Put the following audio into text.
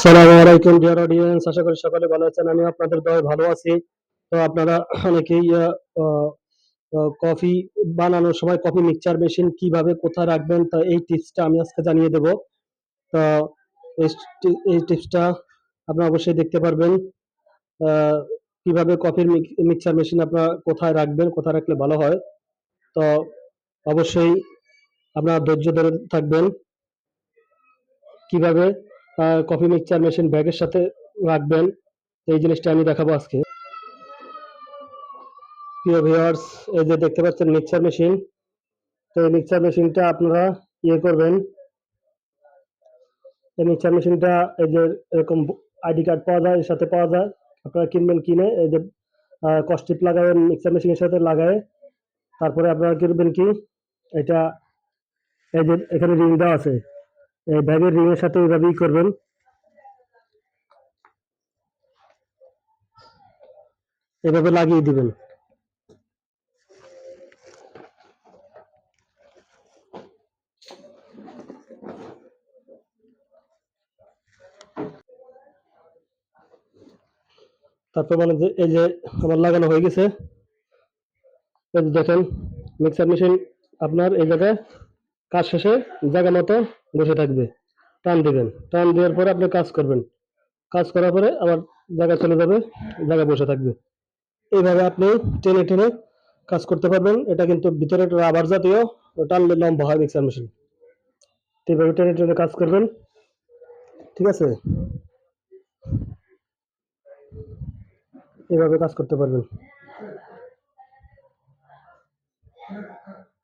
সালামু আলাইকুম dear audience আশা করি সকলে ভালো আছেন। আমি আপনাদের দয় ভালো আছি। তো আপনারা অনেকেই কফি বানানোর সময় কফি মিক্সচার মেশিন কীভাবে কোথায় রাখবেন, তা এই টিপসটা আমি আজকে জানিয়ে দেব। তো এই টিপসটা আপনারা অবশ্যই দেখতে পারবেন। কীভাবে কফির মিক্সচার মেশিন আপনারা কোথায় রাখবেন, কোথায় রাখলে ভালো হয়। তো অবশ্যই আপনারা ধৈর্য ধরে থাকবেন। কীভাবে কফি মিক্সচার মেশিন ব্যাগের সাথে রাখবেন। এই জিনিসটা আমি দেখাবো আজকে। প্রিয় ভিউয়ার্স এই যে দেখতে পাচ্ছেন মিক্সচার মেশিন তো এই মিক্সচার মেশিনটা আপনারা ইয়ে করবেন। এই মিক্সচার মেশিনটা এই যে এরকম আইডি কার্ড পাওয়া যায়, এর সাথে পাওয়া যায়। আপনারা কিনবেন কিনে, এই যে কস্টিপ লাগাবেন মিক্সচার মেশিনের সাথে লাগায়। তারপরে আপনারা কিনবেন কি? এটা, এই যে এখানে রিং দেওয়া আছে। এই রিং এর সাথে এইভাবেই করবেন। এভাবে লাগিয়ে দিবেন। তারপর মানে যে, এই যে আমার লাগানো হয়ে গেছে। এই যে দেখেন মিক্সার মেশিন আপনার এই জায়গায় কাজ শেষে জায়গা মতো বসে থাকবে। টান দিবেন। টান দেওয়ার পরে আপনি কাজ করবেন। কাজ করার পরে আবার জায়গা চলে যাবে জায়গা বসে থাকবে। এইভাবে আপনি টেনে টেনে কাজ করতে পারবেন। এটা কিন্তু ভিতরে রাবার জাতীয় টানলে লম্বা হয় মিক্সার মেশিন এইভাবে টেনে টেনে কাজ করবেন। ঠিক আছে? এভাবে কাজ করতে পারবেন।